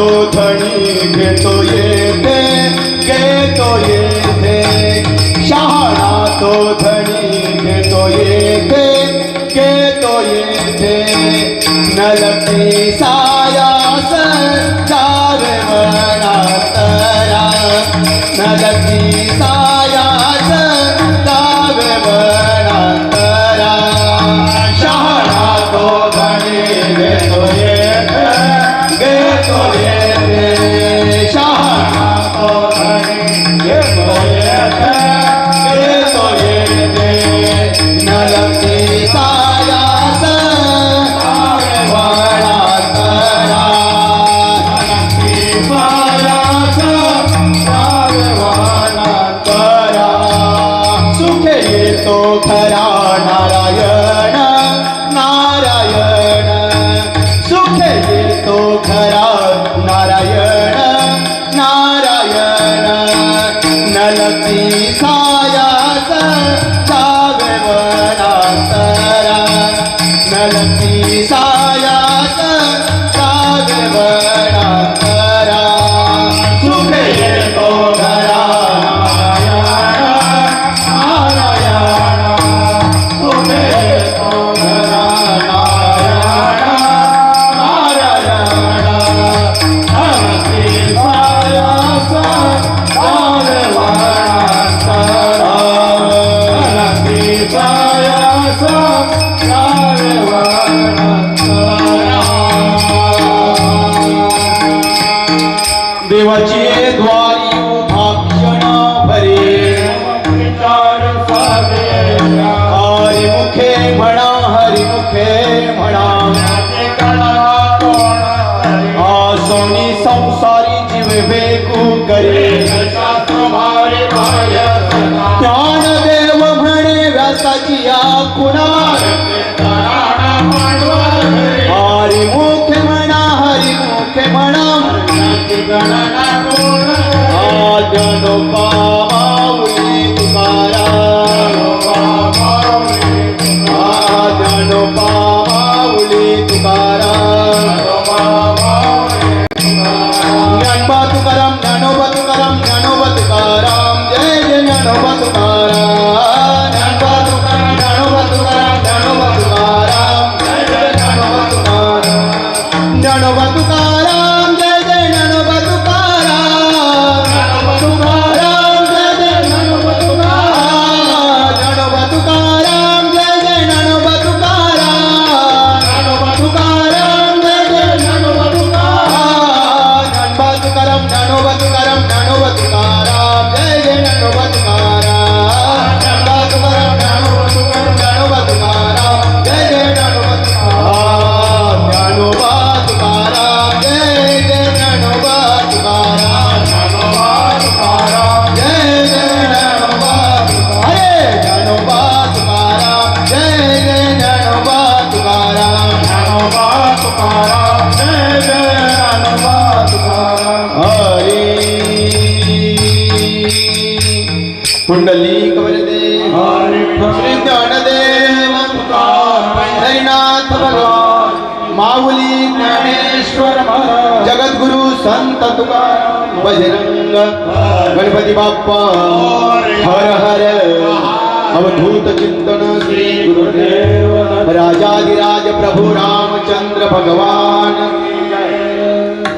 शहाणा तो देवाची द्वारी कुंडली कवरदे श्री ज्ञानदेव हरिनाथ भगवान माऊली ज्ञानेश्वर जगद्गुरु संत तुकाराम बजरंग गणपती बाप्पा हर हर अवधूत चिंतन श्री गुरुदेव राजाधिराज प्रभु रामचंद्र भगवान।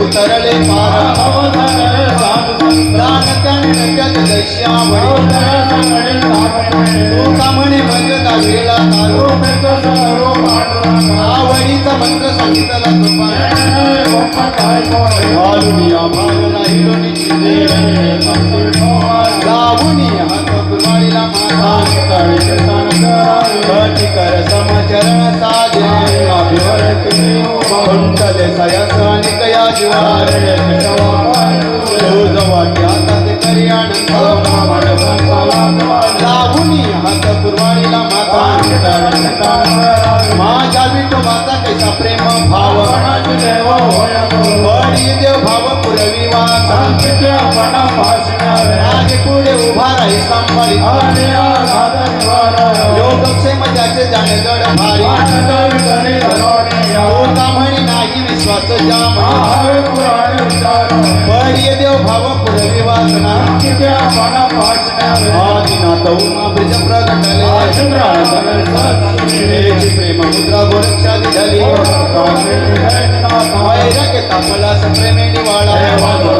उतरले पार प्राण त्याने नक्यात दश्यावरी तुका म्हणे मग दावेला तारो. आवडीचा मंत्र सांगितला राहिलो माझ्या विठोबाचा कैसा प्रेम भाव. बळी देव भाव पुरवी वासा माझे पुढे उभा राही सांभाळी. योगक्षेम ज्याचे जाणे जड भारी. होता म्हणे नाही विश्वास ज्या बळी देव भाव पुरवी वासना आदिनाथ उमा ब्रिज प्रगटले प्रेम मुद्रा गोरक्षा दिधली वैरक तापला सप्रेमे निवाळा.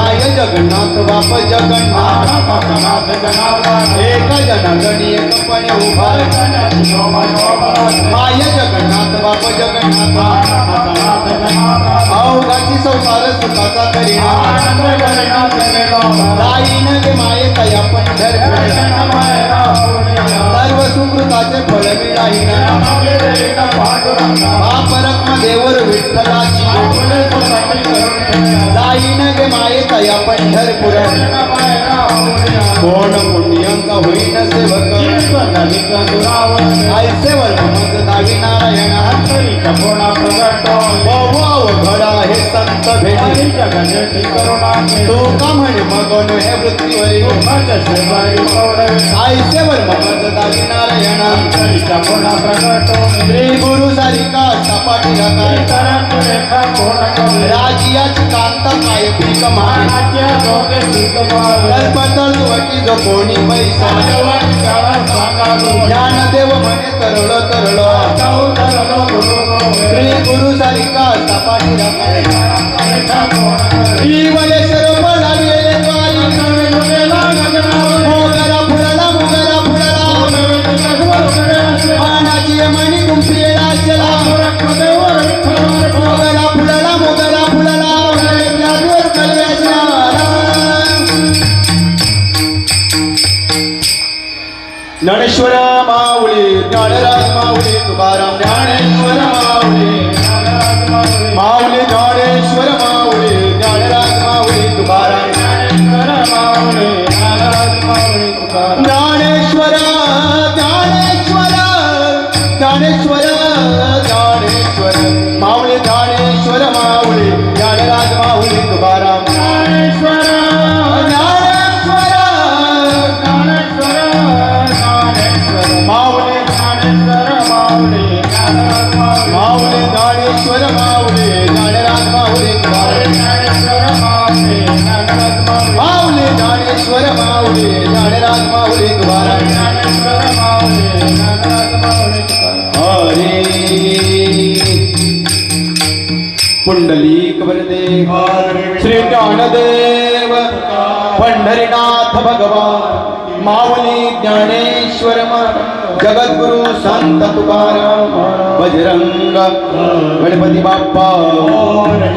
माय जगन्नाथ बाप जगन्नाथ एक जगन्नाथ बाप जगन्नाथ अवघाची संसार सुखाचा करीना जाईन गे माये पंढर सर्व सुकृताचे फळ मिळाईना बाप रत्न देवर विठ्ठलाची जाईन गे माये तया पंढरपुर कोण पुण्यांचा होईन सेवक आयसे वर्म मज दावी नारायण बहु घडा संत भेटी तो का म्हणे मगन हे वृत्तीवरी आयसे वर्म मज दावी नारायण श्री गुरु सारिका सपाटी राजियाची कांता माने कल्पतळ वटी जो कोणी पैसा ज्ञानदेव म्हणे तरळ तरळ. श्री गुरु सारिका सपाटी मोगरा मोगरा फुलला. मानाची मणी गुंफिळा चला. ज्ञानेश्वर! श्री ज्ञानदेव पंढरीनाथ भगवान माऊली ज्ञानेश्वर जगद्गुरु संत तुकाराम बजरंग गणपती बाप्पा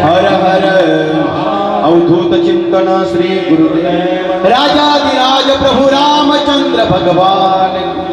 हर हर अवधूत चिंतन श्री गुरुदेव राजाधिराज प्रभु रामचंद्र भगवान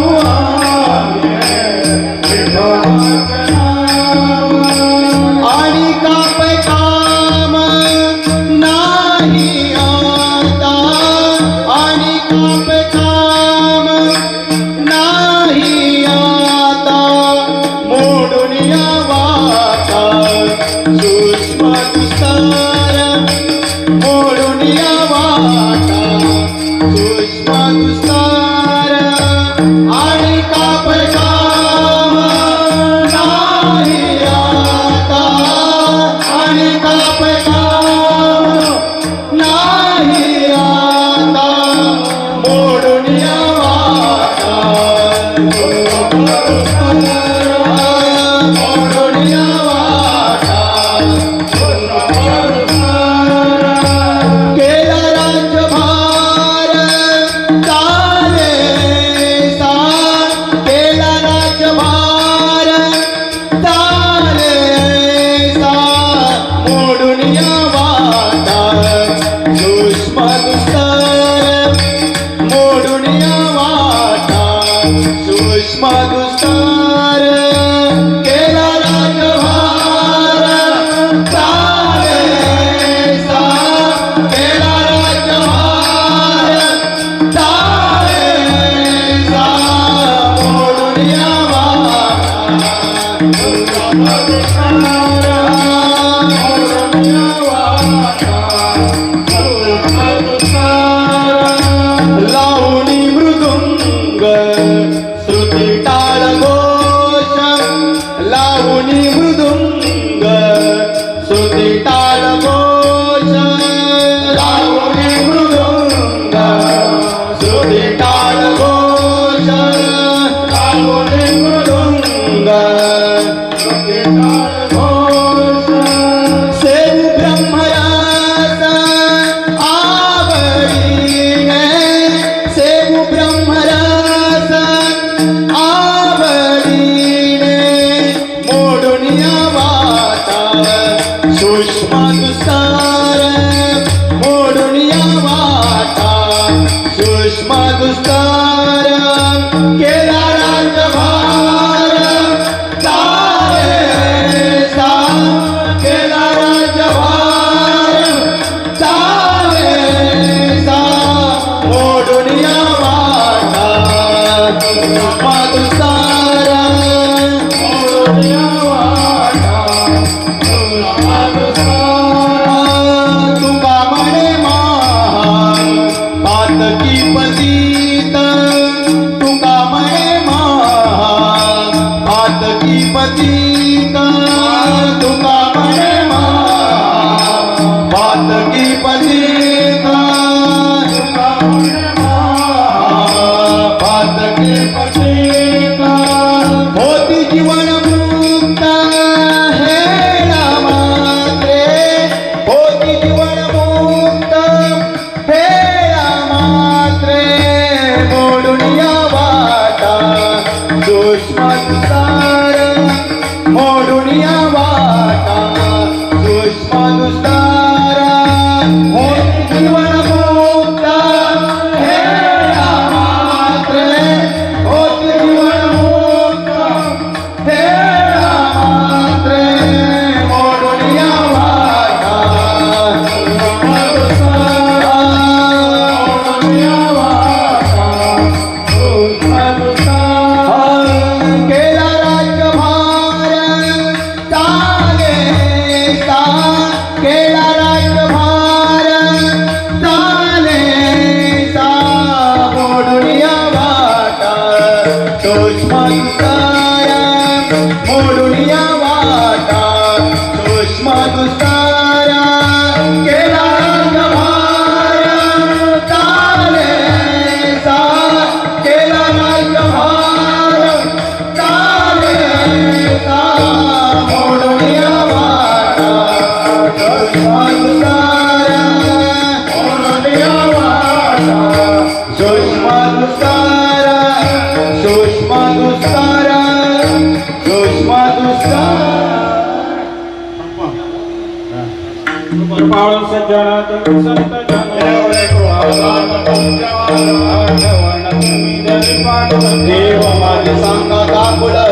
देव माझे सांगा दाखवलं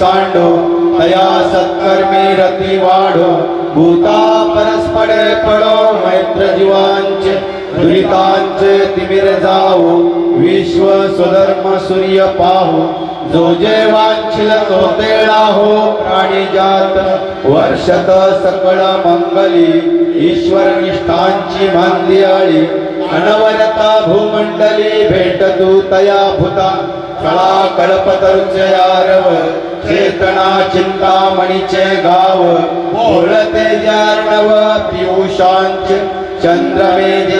सांडो तया सत्कर्मी रती वाढो भूता परस्परे पडो मैत्र जीवांचे दुरितांचे तिमिर जाओ विश्व स्वधर्म सूर्य पाहो जो जे वांछिल तो हो प्राणी जात वर्षत सकळ मंगली ईश्वर निष्ठांची मांदियाळी अनवरता भूमंडली भेट तू तया भूता कळा आरव चेतना चिंतामणीचे गाव बोलते जार्णव पियुषांच चंद्रमेधी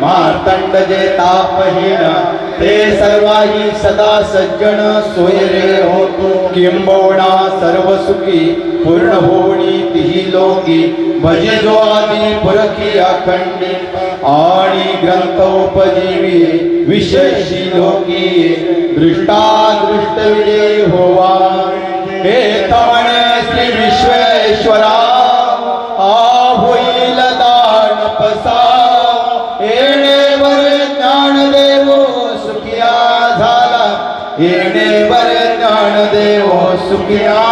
मार्तंड जे तापहीन ते सर्वाही सदा सज्जन सोयरे होतो किंबवणा सर्व सुखी पूर्ण होणी तिही लोकी भजे जो आदी पुरखी अखंडी आणि ग्रंथोपजीवी विशेषी लोकी दृष्टा दृष्ट विजयी होवा। हे श्री विश्वेश्वरा होईल दान पसा। येणेवर ज्ञानदेव सुखिया झाला। येणेवर सुखिया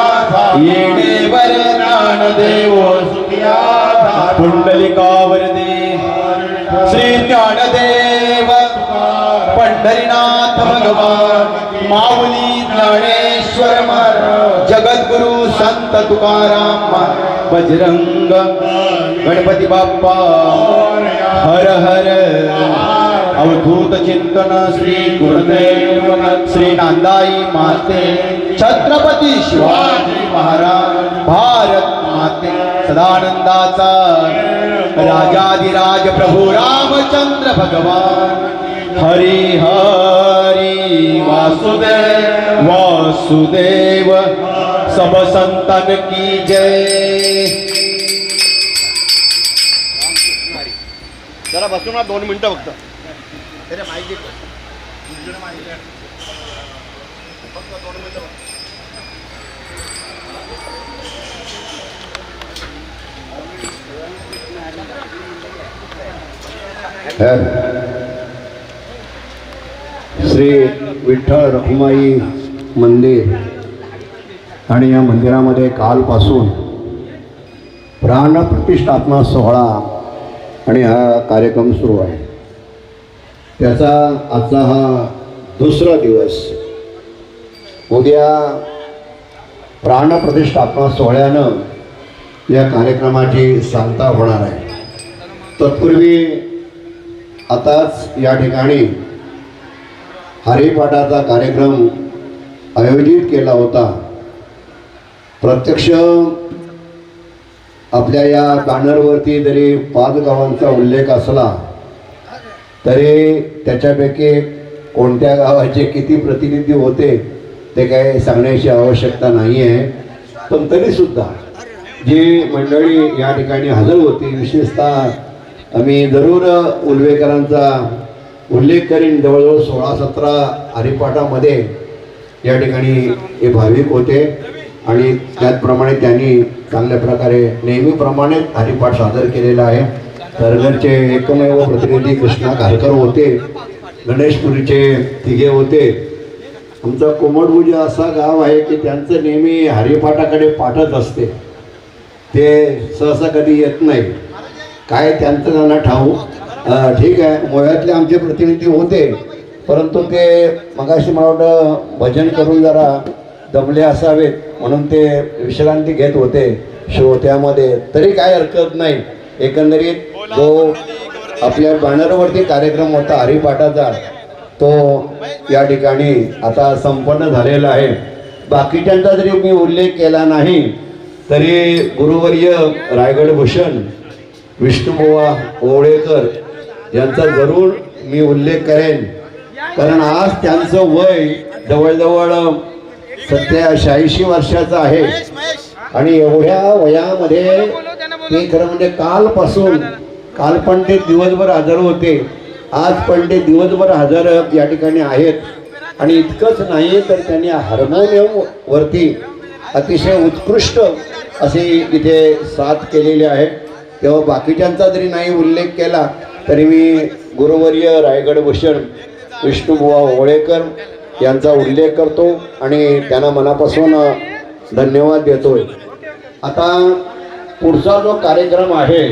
येणेवर ज्ञानदेव सुखिया पुंडलिकावर दे श्री ज्ञानदेव पंढरीनाथ भगवान माऊली ज्ञानेश्वर महाराज जगद्गुरु संत तुकाराम बजरंग गणपती बाप्पा हर हर अवधूत चिंतन श्री गुरुदेव श्री नांदाई माते छत्रपती शिवाजी महाराज भारत माते सदानंदाचा राजाधिराज प्रभू रामचंद्र भगवान। हरि हरी वासुदेव वासुदेव सब संतन की जय। जरा बसून ना दोन मिनिटं फक्त. श्री विठ्ठल रखुमाई मंदिर आणि या मंदिरामध्ये कालपासून प्राणप्रतिष्ठापना सोहळा आणि हा कार्यक्रम सुरू आहे. त्याचा आजचा हा दुसरा दिवस उद्या प्राणप्रतिष्ठापना सोहळ्यानं या कार्यक्रमाची सांगता होणार आहे. तत्पूर्वी आताच या ठिकाणी हरिपाठाचा कार्यक्रम आयोजित केला होता. प्रत्यक्ष आपल्या या बॅनरवरती जरी पाच गावांचा उल्लेख असला तरी त्याच्यापैकी कोणत्या गावाचे किती प्रतिनिधी होते ते काही सांगण्याची आवश्यकता नाही आहे पण तरीसुद्धा जी मंडळी या ठिकाणी हजर होती विशेषतः आम्ही जरूर उल्वेकरांचा उल्लेख करीन. जवळजवळ सोळा सतरा हरिपाठामध्ये या ठिकाणी हे भाविक होते आणि त्याचप्रमाणे त्यांनी चांगल्या प्रकारे नेहमीप्रमाणे हरिपाठ सादर केलेला आहे. तरगडचे एकमेव प्रतिनिधी कृष्णा खारकर होते गणेशपुरीचे तिघे होते. आमचं कोमडभुज असा गाव आहे की त्यांचं नेहमी हरिपाठाकडे पाठत असते. ते सहसा कधी येत नाही. काय त्यांचं त्यांना ठाऊ. ठीक आहे. मोह्यातले आमचे प्रतिनिधी होते. परंतु ते मगाशी मला वाटतं भजन करून जरा दमले असावेत. म्हणून ते विश्रांती घेत होते श्रोत्यामध्ये. तरी काय हरकत नाही. एकंदरीत जो आपल्या बॅनरवरती कार्यक्रम होता हरिपाठाचा तो या ठिकाणी आता संपन्न झालेला आहे. बाकीच्यांचा जरी मी उल्लेख केला नाही तरी गुरुवर्य रायगड भूषण विष्णुबुवा ओवळेकर यांचा जरूर मी उल्लेख करेन. कारण आज त्यांचं वय जवळजवळ सध्या शहाऐंशी वर्षाचं आहे. आणि एवढ्या वयामध्ये ते खरं म्हणजे कालपासून काल पण ते दिवसभर हजर होते. आज पण ते दिवसभर हजर या ठिकाणी आहेत. आणि इतकंच नाही तर त्यांनी हार्मोनियमवरती अतिशय उत्कृष्ट अशी इथे साथ केलेली आहे. तेव्हा बाकीच्यांचा जरी नाही उल्लेख केला तरी मी गुरुवर्य रायगड भूषण विष्णुबुवा होळेकर यांचा उल्लेख करतो आणि त्यांना मनापासून धन्यवाद देतोय. आता पुढचा जो कार्यक्रम आहे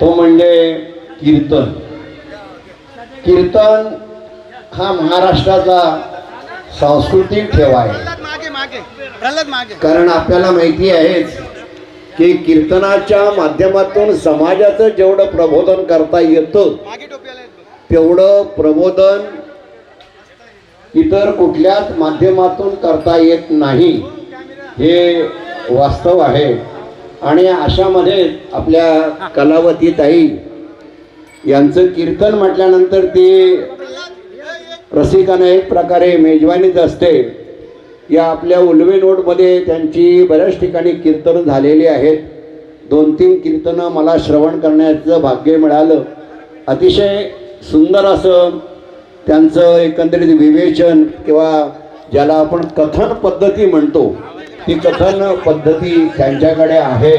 तो म्हणजे कीर्तन. कीर्तन हा महाराष्ट्राचा सांस्कृतिक ठेवा आहे. कारण आपल्याला माहिती आहेच की कीर्तनाच्या माध्यमातून समाजाचं जेवढं प्रबोधन करता येतं. तेवढं प्रबोधन इतर कुठल्याच माध्यमातून करता येत नाही. हे वास्तव आहे. आणि अशामध्ये आपल्या कलावती ताई यांचं कीर्तन म्हटल्यानंतर ती रसिकांना एक प्रकारे मेजवानीच असते. या आपल्या उलवे नोटमध्ये त्यांची बऱ्याच ठिकाणी कीर्तनं झालेली आहेत. दोन तीन कीर्तनं मला श्रवण करण्याचं भाग्य मिळालं. अतिशय सुंदर असं त्यांचं एकंदरीत विवेचन किंवा ज्याला आपण कथन पद्धती म्हणतो ती कथन पद्धती त्यांच्याकडे आहे.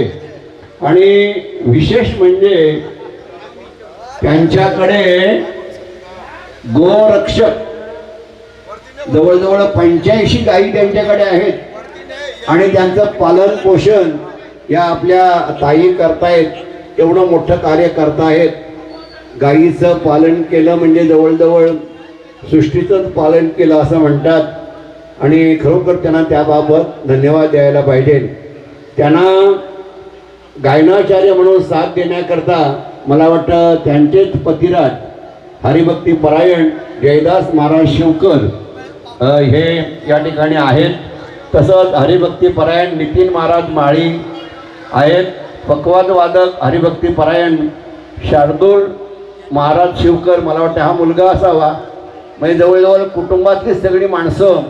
आणि विशेष म्हणजे त्यांच्याकडे गोरक्षक. जवळजवळ पंच्याऐंशी गायी त्यांच्याकडे आहेत. आणि त्यांचं पालन पोषण या आपल्या ताई करतायत एवढं मोठं कार्य करतायत. गायीचं पालन केलं म्हणजे जवळजवळ सृष्टीचंच पालन केलं असं म्हणतात. आणि खरोखर त्यांना त्याबाबत धन्यवाद द्यायला पाहिजे. त्यांना गायनाचार्य म्हणून साथ देण्याकरता मला वाटतं त्यांचेच पतिराज हरिभक्ती परायण जयदास महाराज शिवकर हे या ठिकाणी आहेत. तसंच हरिभक्ती परायण नितीन महाराज माळी आहेत. पक्वाद वादक हरिभक्ती परायण शार्दूल महाराज शिवकर. मला वाटतं हा मुलगा असावा. म्हणजे जवळजवळ कुटुंबातली सगळी माणसं